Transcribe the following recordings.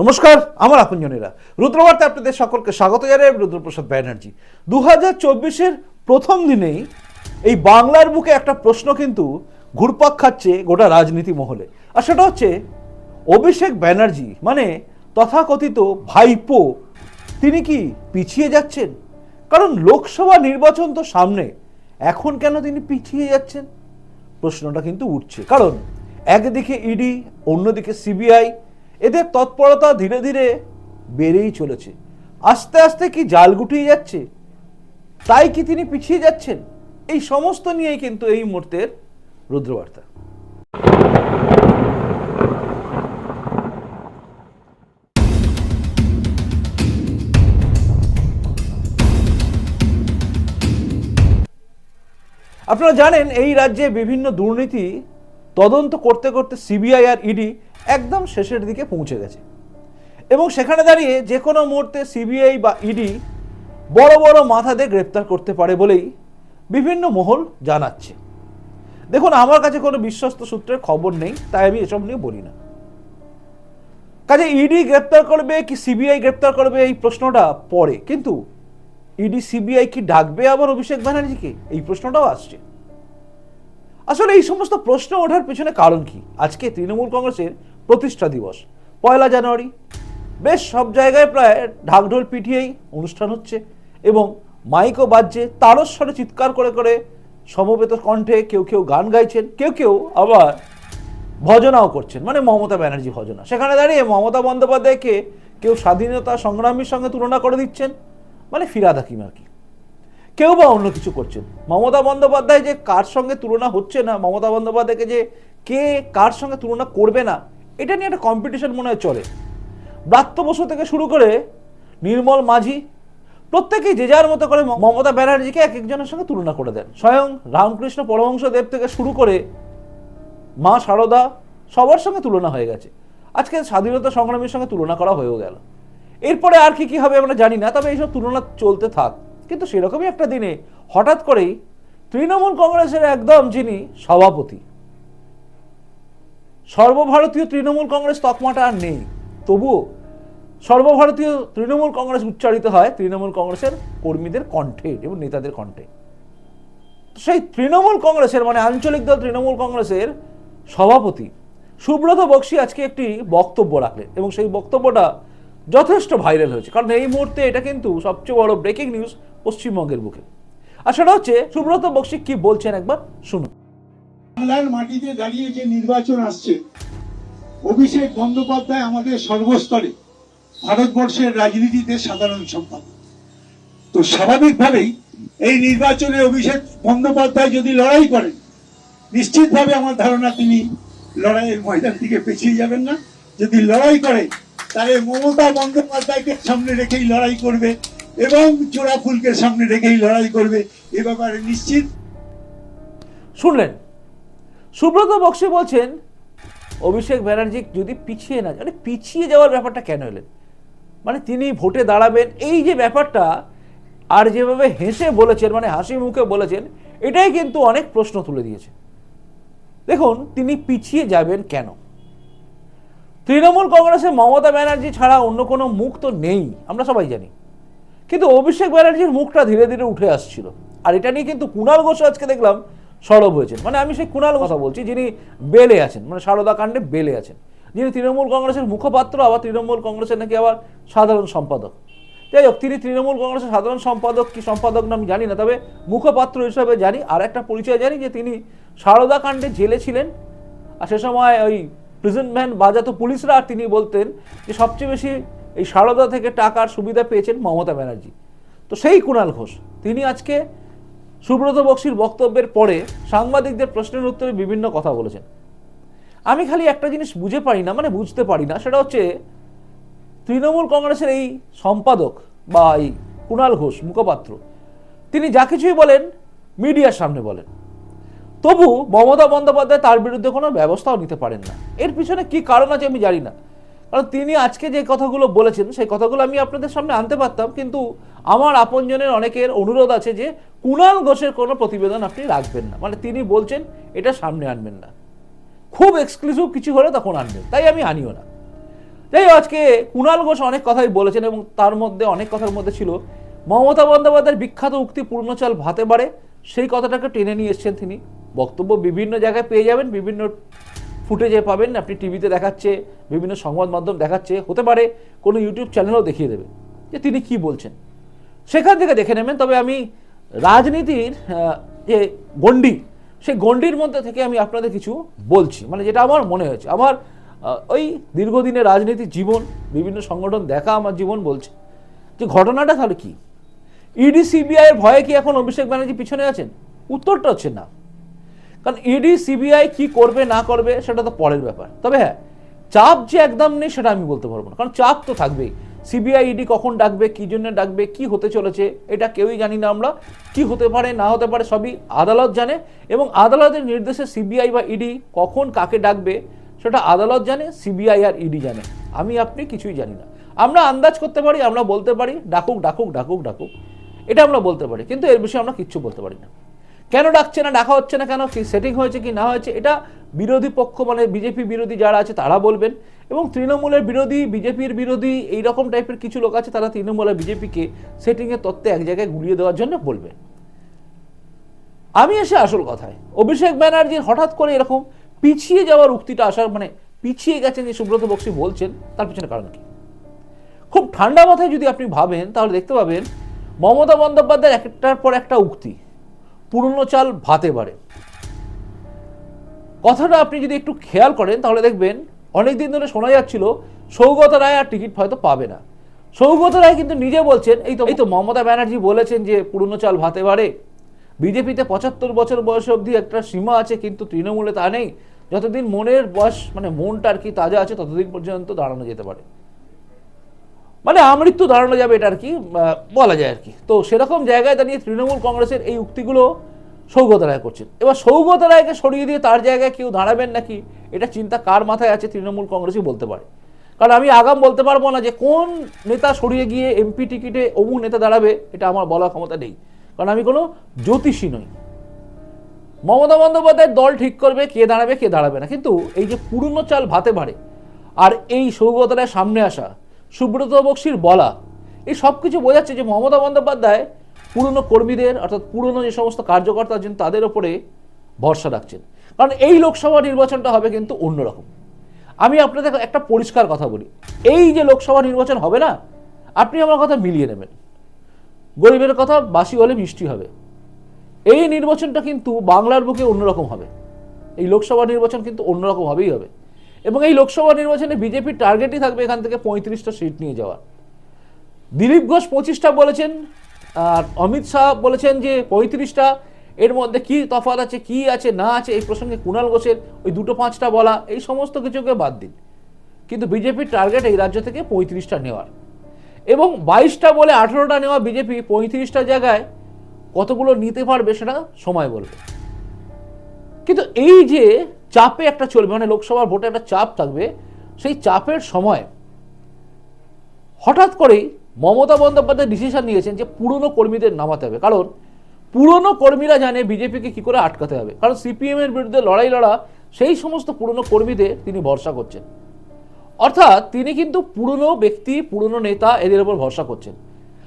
নমস্কার, আমার আপনজনেরা। রুদ্রবার্তে আপনাদের সকলকে স্বাগত জানাই রুদ্রপ্রসাদ ব্যানার্জি। দু হাজার চব্বিশের প্রথম দিনেই এই বাংলার বুকে একটা প্রশ্ন কিন্তু ঘুরপাক খাচ্ছে গোটা রাজনীতি মহলে। আর সেটা হচ্ছে, অভিষেক ব্যানার্জি মানে তথাকথিত ভাইপো, তিনি কি পিছিয়ে যাচ্ছেন? কারণ লোকসভা নির্বাচন তো সামনে, এখন কেন তিনি পিছিয়ে যাচ্ছেন? প্রশ্নটা কিন্তু উঠছে। কারণ একদিকে ইডি, অন্যদিকে সিবিআই এদের তৎপরতা ধীরে ধীরে বেড়েই চলেছে। আস্তে আস্তে কি জাল গুটিয়ে যাচ্ছে? তাই কি তিনি পিছিয়ে যাচ্ছেন? এই সমস্ত নিয়েই কিন্তু এই মুহূর্তের রুদ্রবার্তা। আপনারা জানেন, এই রাজ্যে বিভিন্ন দুর্নীতি তদন্ত করতে করতে সিবিআই আর ইডি একদম শেষের দিকে পৌঁছে গেছে। এবং সেখানে দাঁড়িয়ে যে কোনো মুহূর্তে সিবিআই বা ইডি বড় বড় মাথাদের গ্রেপ্তার করতে পারে বলেই বিভিন্ন মহল জানাচ্ছে। দেখুন, আমার কাছে কোনো বিশ্বস্ত সূত্রের খবর নেই, তাই আমি এসব নিয়ে বলি না। কাজে ইডি গ্রেপ্তার করবে কি সিবিআই গ্রেপ্তার করবে এই প্রশ্নটা পরে কিন্তু ইডি সিবিআই কি ডাকবে আবার অভিষেক ব্যানার্জিকে? এই প্রশ্নটাও আসছে। আসলে এই সমস্ত প্রশ্ন ওঠার পিছনে কারণ কি? আজকে তৃণমূল কংগ্রেসের প্রতিষ্ঠা দিবস, পয়লা জানুয়ারি। বেশ সব জায়গায় প্রায় ঢাকঢোল পিটিয়েই অনুষ্ঠান হচ্ছে এবং মাইকও বাজছে, তারস্বরে চিৎকার করে করে সমবেত কণ্ঠে কেউ কেউ গান গাইছেন, কেউ কেউ আবার ভজনাও করছেন মানে মমতা ব্যানার্জি ভজনা। সেখানে দাঁড়িয়ে মমতা বন্দ্যোপাধ্যায়কে কেউ স্বাধীনতা সংগ্রামীর সঙ্গে তুলনা করে দিচ্ছেন মানে ফিরাদ হাকিম আর কি। কেউ বা অন্য কিছু করছেন? মমতা বন্দ্যোপাধ্যায় যে কার সঙ্গে তুলনা হচ্ছে না, মমতা বন্দ্যোপাধ্যায়কে যে কে কার সঙ্গে তুলনা করবে না, এটা নিয়ে একটা কম্পিটিশন মনে হয় চলে। ব্রাত্য বসু থেকে শুরু করে নির্মল মাঝি, প্রত্যেকেই যে যার মতো করে মমতা ব্যানার্জিকে এক একজনের সঙ্গে তুলনা করে দেন। স্বয়ং রামকৃষ্ণ পরমহংসদেব থেকে শুরু করে মা সারদা সবার সঙ্গে তুলনা হয়ে গেছে। আজকে স্বাধীনতা সংগ্রামীর সঙ্গে তুলনা করা হয়েও গেল। এরপরে আর কি কি হবে আমরা জানি না, তবে এইসব তুলনা চলতে থাক। কিন্তু সেরকমই একটা দিনে হঠাৎ করেই তৃণমূল কংগ্রেসের একদম যিনি সভাপতি, সর্বভারতীয় তৃণমূল কংগ্রেস তকমাটা আর নেই। তবুও সর্বভারতীয় তৃণমূল কংগ্রেস উচ্চারিত হয় তৃণমূল কংগ্রেসের কর্মীদের কণ্ঠে এবং নেতাদের কণ্ঠে। সেই তৃণমূল কংগ্রেসের মানে আঞ্চলিক দল তৃণমূল কংগ্রেসের সভাপতি সুব্রত বক্সি আজকে একটি বক্তব্য রাখলেন এবং সেই বক্তব্যটা যথেষ্ট ভাইরাল হয়েছে। কারণ এই মুহূর্তে এটা কিন্তু সবচেয়ে বড় ব্রেকিং নিউজ পশ্চিমবঙ্গের বুকে। আর সেটা হচ্ছে, সুব্রত বক্সি কি বলছেন একবার শুনুন। মাটিতে দাঁড়িয়ে যে নির্বাচন আসছে, অভিষেক বন্দ্যোপাধ্যায় আমাদের সর্বস্তরে ভারতবর্ষের রাজনীতিতে সাধারণ সম্পাদক। তো স্বাভাবিকভাবেই এই নির্বাচনে অভিষেক বন্দ্যোপাধ্যায় যদি লড়াই করেন, নিশ্চিতভাবে আমার ধারণা তিনি লড়াইয়ের ময়দান থেকে পেছিয়ে যাবেন না। যদি লড়াই করে, তাহলে মমতা বন্দ্যোপাধ্যায়কে সামনে রেখেই লড়াই করবে এবং চোরা ফুলকে সামনে রেখেই লড়াই করবে, এ ব্যাপারে নিশ্চিত? শুনলেন? সুব্রত বক্সি বলছেন, অভিষেক ব্যানার্জি যদি পিছিয়ে না মানে পিছিয়ে যাওয়ার ব্যাপারটা কেন এলেন? মানে তিনি ভোটে দাঁড়াবেন, এই যে ব্যাপারটা, আর যেভাবে হেসে বলেছেন মানে হাসি মুখে বলেছেন, এটাই কিন্তু অনেক প্রশ্ন তুলে দিয়েছে। দেখুন, তিনি পিছিয়ে যাবেন কেন? তৃণমূল কংগ্রেসে মমতা ব্যানার্জি ছাড়া অন্য কোনো মুখ তো নেই, আমরা সবাই জানি। কিন্তু অভিষেক ব্যানার্জির মুখটা ধীরে ধীরে উঠে আসছিল। আর এটা নিয়ে কিন্তু কুণাল ঘোষ আজকে দেখলাম সরব হয়েছেন। মানে আমি সেই কুণাল কথা বলছি, যিনি বেলে আছেন মানে সারদা কাণ্ডে বেলে আছেন। যিনি তৃণমূল কংগ্রেসের মুখপাত্র, আবার তৃণমূল কংগ্রেসের নাকি আবার সাধারণ সম্পাদক। যাই হোক, তিনি তৃণমূল কংগ্রেসের সাধারণ সম্পাদক কি সম্পাদক না আমি জানি না, তবে মুখপাত্র হিসাবে জানি, আর একটা পরিচয় জানি যে তিনি সারদা কাণ্ডে জেলে ছিলেন। আর সে সময় ওই প্রিজন ভ্যান বাজাতো পুলিশরা, আর তিনি বলতেন যে সবচেয়ে বেশি এই সারদা থেকে টাকার সুবিধা পেয়েছেন মমতা ব্যানার্জি। তো সেই কুণাল ঘোষ, তিনি আজকে সুব্রত বক্সির বক্তব্যের পরে সাংবাদিকদের প্রশ্নের উত্তরে বিভিন্ন কথা বলেছেন। আমি খালি একটা জিনিস বুঝে পারি না মানে বুঝতে পারি না, সেটা হচ্ছে তৃণমূল কংগ্রেসের এই সম্পাদক বা এই কুণাল ঘোষ, মুখপাত্র, তিনি যা কিছুই বলেন মিডিয়ার সামনে বলেন। তবু মমতা বন্দ্যোপাধ্যায় তার বিরুদ্ধে কোনো ব্যবস্থাও নিতে পারেন না। এর পিছনে কি কারণ আছে আমি জানি না। কারণ তিনি আজকে যে কথাগুলো বলেছেন, সেই কথাগুলো আমি আপনাদের সামনে আনতে পারতাম, কিন্তু আমার আপনজনের অনেকের অনুরোধ আছে যে কুণাল ঘোষের কোনো প্রতিবেদন আপনি রাখবেন না। মানে তিনি বলছেন, এটা সামনে আনবেন না। খুব এক্সক্লুসিভ কিছু হলে তখন আনবেন, তাই আমি আনিও না। যাই আজকে কুণাল ঘোষ অনেক কথাই বলেছেন এবং তার মধ্যে অনেক কথার মধ্যে ছিল, মমতা বন্দ্যোপাধ্যায়ের বিখ্যাত উক্তি পূর্ণচাল ভাতে বাড়ে, সেই কথাটাকে টেনে নিয়ে এসছেন তিনি। বক্তব্য বিভিন্ন জায়গায় পেয়ে যাবেন, বিভিন্ন ফুটেজে পাবেন, আপনি টিভিতে দেখাচ্ছে, বিভিন্ন সংবাদ মাধ্যম দেখাচ্ছে, হতে পারে কোনো ইউটিউব চ্যানেলও দেখিয়ে দেবে যে তিনি কি বলছেন। সেখান থেকে দেখে নেবেন, তবে আমি রাজনীতির যে গণ্ডি, সেই গণ্ডির মধ্যে থেকে আমি আপনাদের কিছু বলছি। মানে যেটা আমার মনে হয়েছে, আমার ওই দীর্ঘদিনের রাজনীতির জীবন, বিভিন্ন সংগঠন দেখা আমার জীবন বলছে, যে ঘটনাটা তাহলে কি? ইডি, সিবিআই এর ভয়ে কি এখন অভিষেক ব্যানার্জি পিছনে আছেন? উত্তরটা হচ্ছে না। কারণ ইডি সিবিআই কি করবে, না করবে, সেটা তো পরের ব্যাপার। তবে হ্যাঁ চাপ যে একদম নেই, সেটা আমি বলতে পারব না। কারণ চাপ তো থাকবেই। সিবিআই ইডি কখন ডাকবে, কি জন্য ডাকবে, কি হতে চলেছে, এটা কেউই জানি না আমরা। কি হতে পারে, না হতে পারে, সবই আদালত জানে। এবং আদালতের নির্দেশে সিবিআই বা ইডি কখন কাকে ডাকবে, সেটা আদালত জানে সিবিআই আর ইডি জানে। আমি, আপনি কিছুই জানি না। আমরা আন্দাজ করতে পারি, আমরা বলতে পারি, ডাকুক ডাকুক ডাকুক ডাকুক। এটা আমরা বলতে পারি, কিন্তু এর বিষয়ে আমরা কিচ্ছু বলতে পারি না। কেন ডাকছে না, ডাকা হচ্ছে না কেন, কি সেটিং হয়েছে কি না হয়েছে, এটা বিরোধী পক্ষ মানে বিজেপি বিরোধী যারা আছে তারা বলবেন। এবং তৃণমূলের বিরোধী, বিজেপির বিরোধী এই রকম টাইপের কিছু লোক আছে, তারা তৃণমূল আর বিজেপিকে সেটিংয়ের তত্ত্বে এক জায়গায় গুলিয়ে দেওয়ার জন্য বলবেন আমি এসে আসল কথায়, অভিষেক ব্যানার্জির হঠাৎ করে এরকম পিছিয়ে যাওয়ার উক্তিটা আসার মানে পিছিয়ে গেছেন যে সুব্রত বক্সি বলছেন, তার পিছনে কারণ কি? খুব ঠান্ডা মাথায় যদি আপনি ভাবেন, তাহলে দেখতে পাবেন মমতা বন্দ্যোপাধ্যায়ের একটার পর একটা উক্তি। পুরনো চাল ভাতে বাড়ে। কথাটা আপনি যদি একটু খেয়াল করেন, তাহলে দেখবেন অনেক দিন ধরে শোনা যাচ্ছিল, সৌগত রায় আর টিকিট হয়তো পাবে না। সৌগত রায় কিন্তু নিজে বলছেন, এই তো এই তো মমতা ব্যানার্জি বলেছেন যে পুরনো চাল ভাতে বাড়ে। বিজেপিতে পঁচাত্তর বছর বয়স অবধি একটা সীমা আছে, কিন্তু তৃণমূলে তা নেই। যতদিন মনের বয়স মানে মনটা আর কি তাজা আছে, ততদিন পর্যন্ত দাঁড়ানো যেতে পারে। মানে আমৃত্যু দাঁড়ানো যাবে এটা আর কি বলা যায় আর কি। তো সেরকম জায়গায় দাঁড়িয়ে তৃণমূল কংগ্রেসের এই উক্তিগুলো সৌগত রায় করছেন। এবার সৌগত রায়কে সরিয়ে দিয়ে তার জায়গায় কেউ দাঁড়াবেন নাকি, এটা চিন্তা কার মাথায় আছে তৃণমূল কংগ্রেসই বলতে পারে। কারণ আমি আগাম বলতে পারব না যে কোন নেতা সরিয়ে গিয়ে এমপি টিকিটে অমুক নেতা দাঁড়াবে, এটা আমার বলার ক্ষমতা নেই। কারণ আমি কোনো জ্যোতিষী নই। মমতা বন্দ্যোপাধ্যায়ের দল ঠিক করবে, কে দাঁড়াবে কে দাঁড়াবে না। কিন্তু এই যে পুরনো চাল ভাতে বাড়ে আর এই সৌগত রায় সামনে আসা সুব্রত বক্সির বলা। এই সব কিছু বোঝাচ্ছে যে মমতা বন্দ্যোপাধ্যায় পুরনো কর্মীদের, অর্থাৎ পুরনো যে সমস্ত কার্যকর্তা আছেন তাদের ওপরে ভরসা রাখছেন। কারণ এই লোকসভা নির্বাচনটা হবে কিন্তু অন্যরকম। আমি আপনাদের একটা পরিষ্কার কথা বলি। এই যে লোকসভা নির্বাচন হবে না, আপনি আমার কথা মিলিয়ে নেবেন। গরিবের কথা বাসি হলে মিষ্টি হবে। এই নির্বাচনটা কিন্তু বাংলার বুকে অন্যরকম হবে। এই লোকসভা নির্বাচন কিন্তু অন্যরকম হবেই হবে। এবং এই লোকসভা নির্বাচনে বিজেপির টার্গেটই থাকবে এখান থেকে পঁয়ত্রিশটা সিট নিয়ে যাওয়া। দিলীপ ঘোষ পঁচিশটা বলেছেন, আর অমিত শাহ বলেছেন যে পঁয়ত্রিশটা। এর মধ্যে কি তফাৎ আছে, কি আছে, না আছে, এই প্রসঙ্গে কুণাল ঘোষের ওই দুটো পাঁচটা বলা, এই সমস্ত কিছুকে বাদ দিন। কিন্তু বিজেপির টার্গেট এই রাজ্য থেকে পঁয়ত্রিশটা নেওয়ার। এবং বাইশটা বলে আঠেরোটা নেওয়া বিজেপি পঁয়ত্রিশটা জায়গায় কতগুলো নিতে পারবে সেটা সময় বলবে। কিন্তু এই যে চাপে একটা চলবে মানে লোকসভার ভোটে একটা চাপ থাকবে, সেই চাপের সময় হঠাৎ করেই মমতা বন্দ্যোপাধ্যায় ডিসিশন নিয়েছেন যে পুরনো কর্মীদের নামাতে হবে। কারণ পুরনো কর্মীরা জানে বিজেপিকে কি করে আটকাতে হবে। কারণ সিপিএম এর বিরুদ্ধে লড়াই লড়া, সেই সমস্ত পুরনো কর্মীদের তিনি ভরসা করছেন। অর্থাৎ তিনি কিন্তু পুরনো ব্যক্তি, পুরনো নেতা এদের উপর ভরসা করছেন।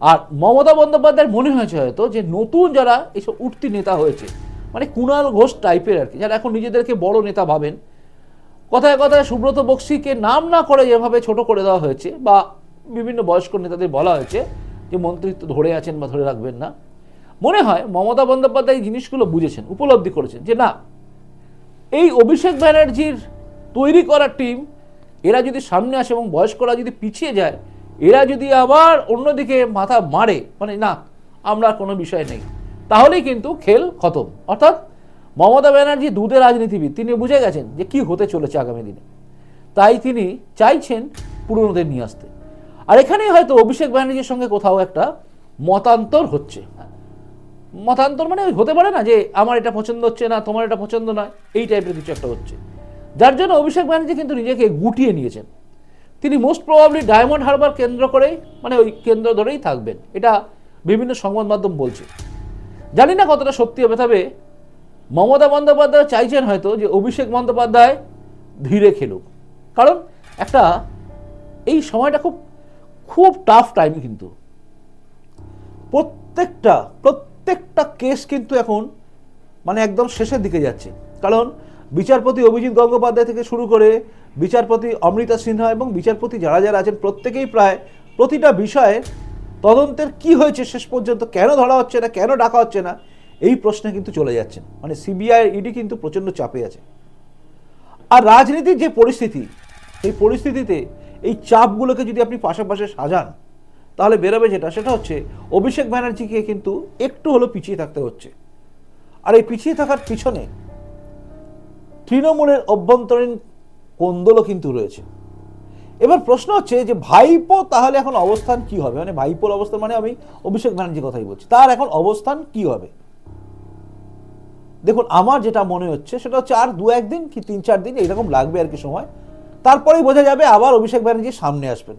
আর মমতা বন্দ্যোপাধ্যায়ের মনে হয়েছে হয়তো যে নতুন যারা এইসব উঠতি নেতা হয়েছে মানে কুণাল ঘোষ টাইপের আর কি, যারা এখন নিজেদেরকে বড় নেতা ভাবেন। কথায় কথায় সুব্রত বক্সিকে নাম না করে যেভাবে ছোট করে দেওয়া হয়েছে বা বিভিন্ন বয়স্ক নেতাদের বলা হয়েছে যে মন্ত্রিত্ব ধরে আছেন বা ধরে রাখবেন না। মনে হয় মমতা বন্দ্যোপাধ্যায় এই জিনিসগুলো বুঝেছেন, উপলব্ধি করেছেন যে না, এই অভিষেক ব্যানার্জির তৈরি করা টিম এরা যদি সামনে আসে এবং বয়স্করা যদি পিছিয়ে যায়, এরা যদি আবার অন্যদিকে মাথা মারে মানে না, আমরা কোনো বিষয় নেই। তাহলেই কিন্তু খেল খতম। অর্থাৎ মমতা ব্যানার্জি দুধে রাজনীতিবিদ, তিনি বুঝে গেছেন যে কি হতে চলেছে আগামী দিনে। তাই তিনি চাইছেন পুরনোদের নিয়ে আসতে। আর এখানেই হয়তো অভিষেক ব্যানার্জির সঙ্গে কোথাও একটা মতান্তর হচ্ছে। মতান্তর মানে হতে পারে না যে, আমার এটা পছন্দ হচ্ছে না, তোমার এটা পছন্দ নয়। এই টাইপের কিছু একটা হচ্ছে। যার জন্য অভিষেক ব্যানার্জি কিন্তু নিজেকে গুটিয়ে নিয়েছেন। তিনি মোস্ট প্রবাবলি ডায়মন্ড হারবার কেন্দ্র করেই মানে ওই কেন্দ্র ধরেই থাকবেন। এটা বিভিন্ন সংবাদ মাধ্যম বলছে। জানি না কতটা সত্যি হবে, তবে মমতা বন্দ্যোপাধ্যায় চাইছেন হয়তো যে অভিষেক বন্দ্যোপাধ্যায় ধীরে খেলুক। কারণ একটা, এই সময়টা খুব খুব টাফ টাইম কিন্তু। প্রত্যেকটা প্রত্যেকটা কেস কিন্তু এখন মানে একদম শেষের দিকে যাচ্ছে। কারণ বিচারপতি অভিজিৎ গঙ্গোপাধ্যায় থেকে শুরু করে বিচারপতি অমৃতা সিনহা এবং বিচারপতি যারা যারা আছেন, প্রত্যেকেই প্রায় প্রতিটা বিষয়ে তদন্তের কি হয়েছে শেষ পর্যন্ত? কেন ধরা হচ্ছে না? কেন ডাকা হচ্ছে না? এই প্রশ্নে কিন্তু চলে যাচ্ছেন মানে সিবিআই, ইডি কিন্তু প্রচণ্ড চাপে আছে। আর রাজনীতির যে পরিস্থিতি, এই পরিস্থিতিতে এই চাপগুলোকে যদি আপনি পাশাপাশি সাজান, তাহলে বেরোবে যেটা, সেটা হচ্ছে অভিষেক ব্যানার্জিকে কিন্তু একটু হলো পিছিয়ে থাকতে হচ্ছে। আর এই পিছিয়ে থাকার পিছনে তৃণমূলের অভ্যন্তরীণ কোন্দলও কিন্তু রয়েছে। এবার প্রশ্ন হচ্ছে যে ভাইপো তাহলে এখন অবস্থান কি হবে? মানে ভাইপোর অবস্থান মানে আমি অভিষেক ব্যানার্জির কথাই বলছি। তার এখন অবস্থান কি হবে? দেখুন, আমার যেটা মনে হচ্ছে সেটা হচ্ছে আর দু একদিন কি তিন চার দিন এইরকম লাগবে আর কি সময়। তারপরেই বোঝা যাবে আবার অভিষেক ব্যানার্জি সামনে আসবেন।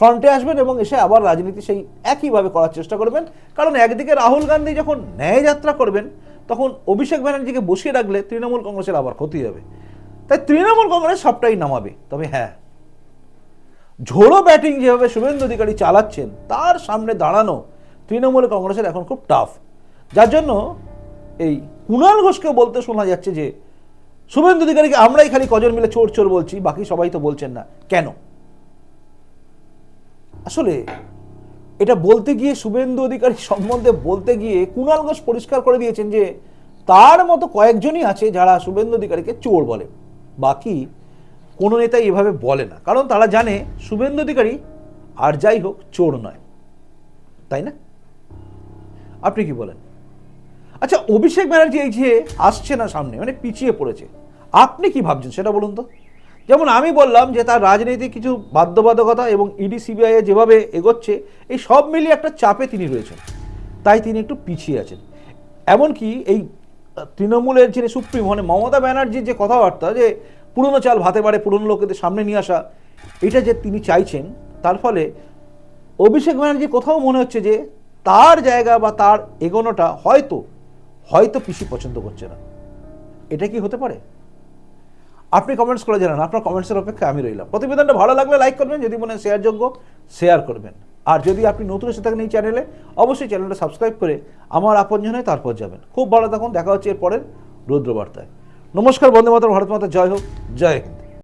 ফ্রন্টে আসবেন এবং এসে আবার রাজনীতি সেই একইভাবে করার চেষ্টা করবেন। কারণ একদিকে রাহুল গান্ধী যখন ন্যায় যাত্রা করবেন, তখন অভিষেক ব্যানার্জিকে বসিয়ে রাখলে তৃণমূল কংগ্রেসের আবার ক্ষতি হবে। তাই তৃণমূল কংগ্রেস সবটাই নামাবে। তবে হ্যাঁ ঝোড়ো ব্যাটিং যেভাবে শুভেন্দু অধিকারী চালাচ্ছেন, তার সামনে দাঁড়ানো তৃণমূল কংগ্রেসের এখন খুব টাফ যার জন্য এই কুণাল ঘোষকেও বলতে শোনা যাচ্ছে যে, শুভেন্দু অধিকারীকে আমরাই খালি কজন মিলে চোর চোর বলছি, বাকি সবাই তো বলছেন না। কেন? আসলে এটা বলতে গিয়ে শুভেন্দু অধিকারী সম্বন্ধে বলতে গিয়ে কুণাল ঘোষ পরিষ্কার করে দিয়েছেন যে, তার মতো কয়েকজনই আছে যারা শুভেন্দু অধিকারীকে চোর বলে। বাকি কোনো নেতাই এভাবে বলে না। কারণ তারা জানে শুভেন্দু অধিকারী আর যাই হোক চোর নয়। তাই না? আপনি কি বলেন? আচ্ছা অভিষেক ব্যানার্জি এই যে আসছে না সামনে মানে পিছিয়ে পড়েছে, আপনি কি ভাবছেন সেটা বলুন তো? যেমন আমি বললাম যে তার রাজনৈতিক কিছু বাধ্যবাধকতা এবং ইডি, সিবিআই যেভাবে এগোচ্ছে, এই সব মিলিয়ে একটা চাপে তিনি রয়েছেন। তাই তিনি একটু পিছিয়ে আছেন। এমনকি এই তৃণমূলের যিনি সুপ্রিম মানে মমতা ব্যানার্জির যে কথাবার্তা যে পুরনো চাল ভাতে পারে পুরনো লোকেদের সামনে নিয়ে আসা। এটা যে তিনি চাইছেন, তার ফলে অভিষেক ব্যানার্জি কোথাও মনে হচ্ছে যে তার জায়গা বা তার এগোনোটা হয়তো হয়তো পিসি পছন্দ করছে না। এটা কি হতে পারে? আপনি কমেন্টস করে জানান, আপনার কমেন্টসের অপেক্ষা আমি রইলাম। প্রতিবেদনটা ভালো লাগলে লাইক করবেন, যদি মনে হয় শেয়ারযোগ্য শেয়ার করবেন। আর যদি আপনি নতুন এসে থাকেন এই চ্যানেলে অবশ্যই চ্যানেলটা সাবস্ক্রাইব করে আমার আপনজন তারপর যাবেন। খুব ভালো থাকুন, দেখা হচ্ছে এরপরের রুদ্রবার্তায়। নমস্কার বন্দে মাতর ভারত মাতা জয় হোক জয় হিন্দ।